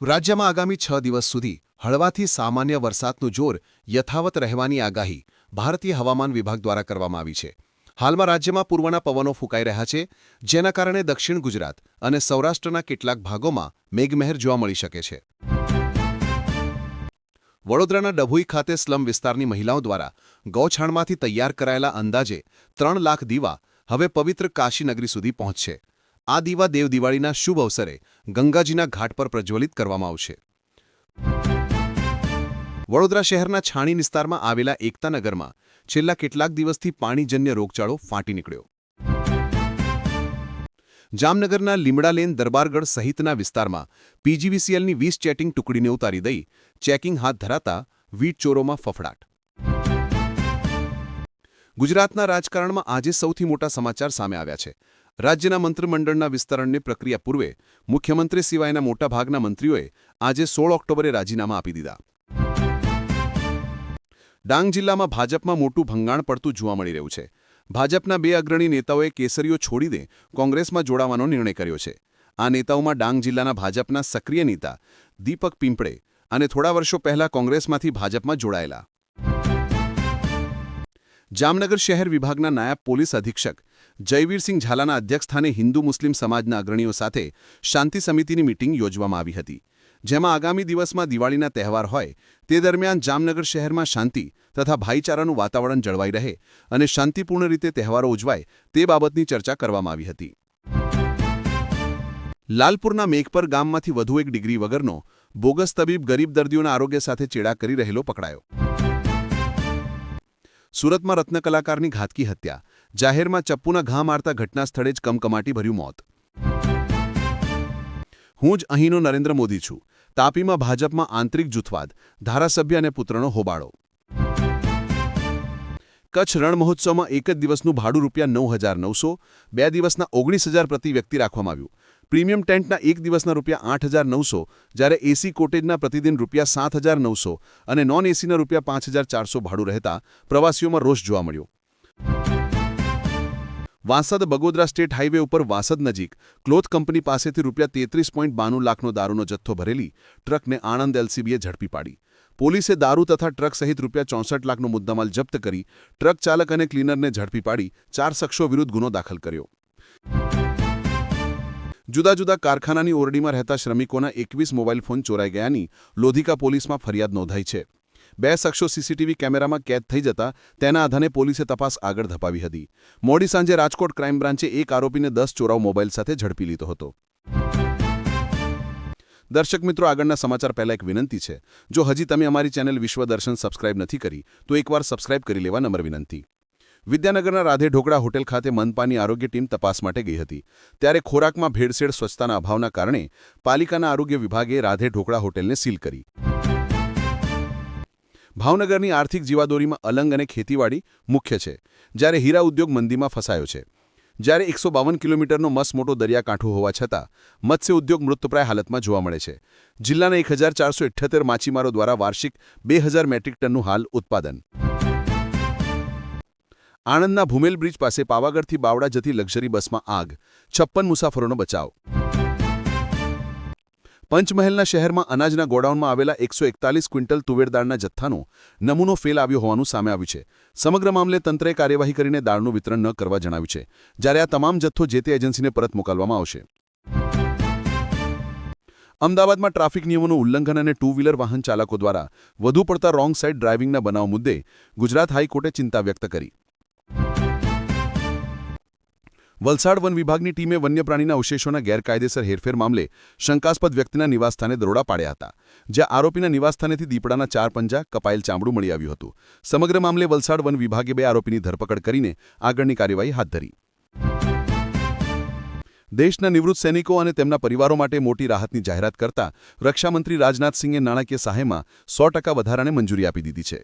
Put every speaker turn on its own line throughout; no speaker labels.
રાજ્યમાં આગામી છ દિવસ સુધી હળવાથી સામાન્ય વરસાદનું જોર યથાવત રહેવાની આગાહી ભારતીય હવામાન વિભાગ દ્વારા કરવામાં આવી છે. હાલમાં રાજ્યમાં પૂર્વના પવનો ફૂંકાઈ રહ્યા છે, જેના કારણે દક્ષિણ ગુજરાત અને સૌરાષ્ટ્રના કેટલાક ભાગોમાં મેઘમહેર જોવા મળી શકે છે. વડોદરાના ડભોઈ ખાતે સ્લમ વિસ્તારની મહિલાઓ દ્વારા ગૌછાણમાંથી તૈયાર કરાયેલા અંદાજે ત્રણ લાખ દીવા હવે પવિત્ર કાશીનગરી સુધી પહોંચશે. આ દીવા દેવ દિવાળીના શુભ અવસરે ગંગાજીના ઘાટ પર પ્રજ્વલિત કરવામાં આવશે. વડોદરા શહેરના છાણી વિસ્તારમાં આવેલા એકતાનગરમાં છેલ્લા કેટલાક દિવસથી પાણીજન્ય રોગચાળો ફાટી નીકળ્યો. જામનગરના લીમડાલેન દરબારગઢ સહિતના વિસ્તારમાં પીજીવીસીએલની વીસ ચેટિંગ ટુકડીને ઉતારી દઈ ચેકિંગ હાથ ધરાતા વીજચોરોમાં ફફડાટ. ગુજરાતના રાજકારણમાં આજે સૌથી મોટા સમાચાર સામે આવ્યા છે. રાજ્યના મંત્રીમંડળના વિસ્તરણની પ્રક્રિયા પૂર્વે મુખ્યમંત્રી સિવાયના મોટાભાગના મંત્રીઓએ આજે સોળ ઓક્ટોબરે રાજીનામા આપી દીધા. ડાંગ જિલ્લામાં ભાજપમાં મોટું ભંગાણ પડતું જોવા મળી રહ્યું છે. ભાજપના બે અગ્રણી નેતાઓએ કેસરીઓ છોડી દે કોંગ્રેસમાં જોડાવાનો નિર્ણય કર્યો છે. આ નેતાઓમાં ડાંગ જિલ્લાના ભાજપના સક્રિય નેતા દીપક પિંપળે અને થોડા વર્ષો પહેલા કોંગ્રેસમાંથી ભાજપમાં જોડાયેલા. જામનગર શહેર વિભાગના નાયબ પોલીસ અધિક્ષક જયવીરસિંહ ઝાલાના અધ્યક્ષસ્થાને હિન્દુ મુસ્લિમ સમાજના અગ્રણીઓ સાથે શાંતિ સમિતિની મીટિંગ યોજવામાં આવી હતી. જેમાં આગામી દિવસમાં દિવાળીના તહેવાર હોય, તે દરમિયાન જામનગર શહેરમાં શાંતિ તથા ભાઈચારાનું વાતાવરણ જળવાઈ રહે અને શાંતિપૂર્ણ રીતે તહેવારો ઉજવાય તે બાબતની ચર્ચા કરવામાં આવી હતી. લાલપુરના મેઘપર ગામમાંથી વધુ એક ડિગ્રી વગરનો બોગસ તબીબ ગરીબ દર્દીઓના આરોગ્ય સાથે ચેડા કરી રહેલો પકડાયો. સુરતમાં રત્નકલાકારની ઘાતકી હત્યા જાહેરમાં ચપ્પુના ઘા મારતા ઘટના સ્થળે જ કમકમાટી ભર્યું મોત. હું જ અહીંનો નરેન્દ્ર મોદી છું. તાપીમાં ભાજપમાં આંતરિક જૂથવાદ, ધારાસભ્ય અને પુત્રનો હોબાળો. કચ્છ રણ મહોત્સવમાં એક જ દિવસનું ભાડું રૂપિયા નવ હજાર નવસો, બે દિવસના ઓગણીસ હજાર પ્રતિ વ્યક્તિ રાખવામાં આવ્યું. પ્રીમિયમ ટેન્ટના એક દિવસના રૂપિયા આઠ હજાર નવસો, જ્યારે એસી કોટેજના પ્રતિદિન રૂપિયા સાત હજાર નવસો અને નોન એસીના રૂપિયા પાંચ હજાર ચારસો ભાડું રહેતા પ્રવાસીઓમાં રોષ જોવા મળ્યો. વાંસદ બગોદરા સ્ટેટ હાઇવે ઉપર વાંસદ નજીક ક્લોથ કંપની પાસેથી રૂપિયા તેત્રીસ પોઈન્ટ બાણું લાખનો દારૂનો જથ્થો ભરેલી ટ્રકને આણંદ એલસીબીએ ઝડપી પાડી. પોલીસે દારૂ તથા ટ્રક સહિત રૂપિયા ચોસઠ લાખનો મુદ્દામાલ જપ્ત કરી ટ્રક ચાલક અને ક્લીનરને ઝડપી પાડી ચાર શખ્સો વિરુદ્ધ ગુનો દાખલ કર્યો. જુદા જુદા કારખાનાની ઓરડીમાં રહેતા શ્રમિકોના એકવીસ મોબાઈલ ફોન ચોરાઈ ગયાની લોધિકા પોલીસમાં ફરિયાદ નોંધાઈ છે. બે શખ્સો સીસીટીવી કેમેરામાં કેદ થઈ જતા તેના આધારે પોલીસે તપાસ આગળ ધપાવી હતી. મોડી સાંજે રાજકોટ ક્રાઇમ બ્રાન્ચે એક આરોપીને દસ ચોરાવ મોબાઈલ સાથે ઝડપી લીધો હતો. દર્શક મિત્રો, આગળના સમાચાર પહેલાં એક વિનંતી છે. જો હજી તમે અમારી ચેનલ વિશ્વ દર્શન સબસ્ક્રાઇબ નથી કરી, તો એકવાર સબસ્ક્રાઇબ કરી લેવા નમ્ર વિનંતી. વિદ્યાનગરના રાધે ઢોકળા હોટેલ ખાતે મનપાની આરોગ્ય ટીમ તપાસ માટે ગઈ હતી. ત્યારે ખોરાકમાં ભેળસેળ સ્વચ્છતાના અભાવના કારણે પાલિકાના આરોગ્ય વિભાગે રાધે ઢોકળા હોટેલને સીલ કરી. ભાવનગરની આર્થિક જીવાદોરીમાં અલંગ અને ખેતીવાડી મુખ્ય છે, જ્યારે હીરા ઉદ્યોગ મંદીમાં ફસાયો છે. જ્યારે એકસો બાવન કિલોમીટરનો મસ મોટો દરિયાકાંઠો હોવા છતાં, મત્સ્ય ઉદ્યોગ મૃતપ્રાય હાલતમાં જોવા મળે છે. જિલ્લાના એક હજાર ચારસો ઇઠ્ઠોતેર માછીમારો દ્વારા વાર્ષિક બે હજાર મેટ્રિક ટનનું હાલ ઉત્પાદન. આણંદના ભૂમેલ બ્રિજ પાસે પાવાગઢથી બાવડા જતી લક્ઝરી બસમાં આગ, છપ્પન મુસાફરોનો બચાવ. પંચમહેલના શહેરમાં અનાજના ગોડાઉનમાં આવેલા એકસો એકતાલીસ ક્વિન્ટલ તુવેર જથ્થાનો નમૂનો ફેલ આવ્યો હોવાનું સામે આવ્યું છે. સમગ્ર મામલે તંત્રે કાર્યવાહી કરીને દાળનું વિતરણ ન કરવા જણાવ્યું છે. જ્યારે આ તમામ જથ્થો જે તે એજન્સીને પરત મોકલવામાં આવશે. અમદાવાદમાં ટ્રાફિક નિયમોનું ઉલ્લંઘન અને ટુ વ્હીલર વાહન ચાલકો દ્વારા વધુ પડતા રોંગ સાઇડ ડ્રાઇવિંગના બનાવ મુદ્દે ગુજરાત હાઈકોર્ટે ચિંતા વ્યક્ત કરી. વલસાડ વન વિભાગની ટીમે વન્યપ્રાણીના અવશેષોના ગેરકાયદેસર હેરફેર મામલે શંકાસ્પદ વ્યક્તિના નિવાસસ્થાને દરોડા પાડ્યા હતા, જ્યાં આરોપીના નિવાસસ્થાનેથી દીપડાના ચાર પંજા કપાયેલ ચામડું મળી આવ્યું હતું. સમગ્ર મામલે વલસાડ વન વિભાગે બે આરોપીની ધરપકડ કરીને આગળની કાર્યવાહી હાથ ધરી. દેશના નિવૃત્ત સૈનિકો અને તેમના પરિવારો માટે મોટી રાહતની જાહેરાત કરતા રક્ષામંત્રી રાજનાથસિંહે નાણાકીય સહાયમાં સો વધારાને મંજૂરી આપી દીધી છે.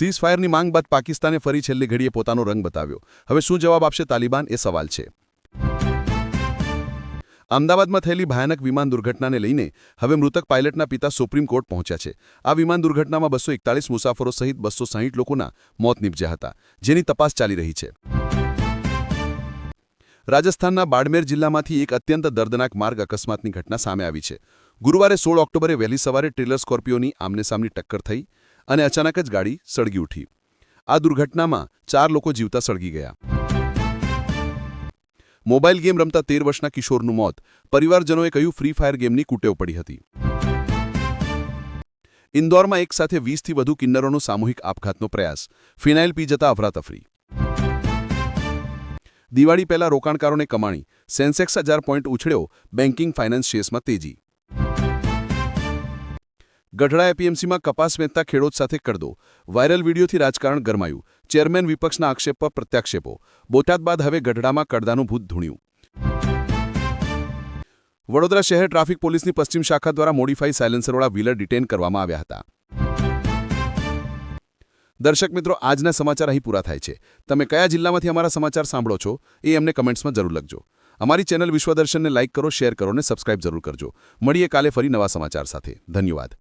સીઝ ફાયરની માંગ બાદ પાકિસ્તાને ફરી છેલ્લી ઘડીએ પોતાનો રંગ બતાવ્યો. હવે શું જવાબ આપશે તાલિબાન? એ સવાલ છે. અમદાવાદમાં થયેલી ભયાનક વિમાન દુર્ઘટનાને લઈને હવે મૃતક પાયલટના પિતા સુપ્રીમ કોર્ટ પહોંચ્યા છે. આ વિમાન દુર્ઘટનામાં બસો મુસાફરો સહિત બસો લોકોના મોત નીપજ્યા હતા. જેની તપાસ ચાલી રહી છે. રાજસ્થાનના બાડમેર જિલ્લામાંથી એક અત્યંત દર્દનાક માર્ગ અકસ્માતની ઘટના સામે આવી છે. ગુરુવારે સોળ ઓક્ટોબરે વહેલી સવારે ટ્રેલર સ્કોર્પિયોની આમનેસામની ટક્કર થઈ. અને અચાનક જ ગાડી સળગી ઉઠી. આ દુર્ઘટનામાં ચાર લોકો જીવતા સળગી ગયા. મોબાઈલ ગેમ રમતા તેર વર્ષના કિશોરનું મોત. પરિવારજનોએ કહ્યું, ફ્રી ફાયર ગેમની કુટેવ પડી હતી. ઇન્દોરમાં એક સાથે વીસથી વધુ કિન્નરોનો સામૂહિક આપઘાતનો પ્રયાસ. ફિનાઇલ પી જતા અફરાતફરી. દિવાળી પહેલા રોકાણકારોને કમાણી. સેન્સેક્સ હજાર પોઈન્ટ ઉછળ્યો. બેન્કિંગ ફાઇનાન્સ શેર્સમાં તેજી. ગઢડા એપીએમસીમાં કપાસ વેચતા ખેડૂત સાથે કડદો વાયરલ વિડીયોથી રાજકારણ ગરમાયું. ચેરમેન વિપક્ષના આક્ષેપ પર પ્રત્યાક્ષેપો. બોટાદ બાદ હવે ગઢડામાં કડદાનું ભૂત ધૂણ્યું. વડોદરા શહેર ટ્રાફિક પોલીસની પશ્ચિમ શાખા દ્વારા મોડિફાઈ સાયલેન્સરવાળા વ્હીલર ડિટેન કરવામાં આવ્યા હતા. દર્શક મિત્રો, આજના સમાચાર અહીં પૂરા થાય છે. તમે કયા જિલ્લામાંથી અમારા સમાચાર સાંભળો છો, એ અમને કમેન્ટ્સમાં જરૂર લખજો. અમારી ચેનલ વિશ્વદર્શનને લાઇક કરો, શેર કરો અને સબસ્ક્રાઇબ જરૂર કરજો. મળીએ કાલે ફરી નવા સમાચાર સાથે. ધન્યવાદ.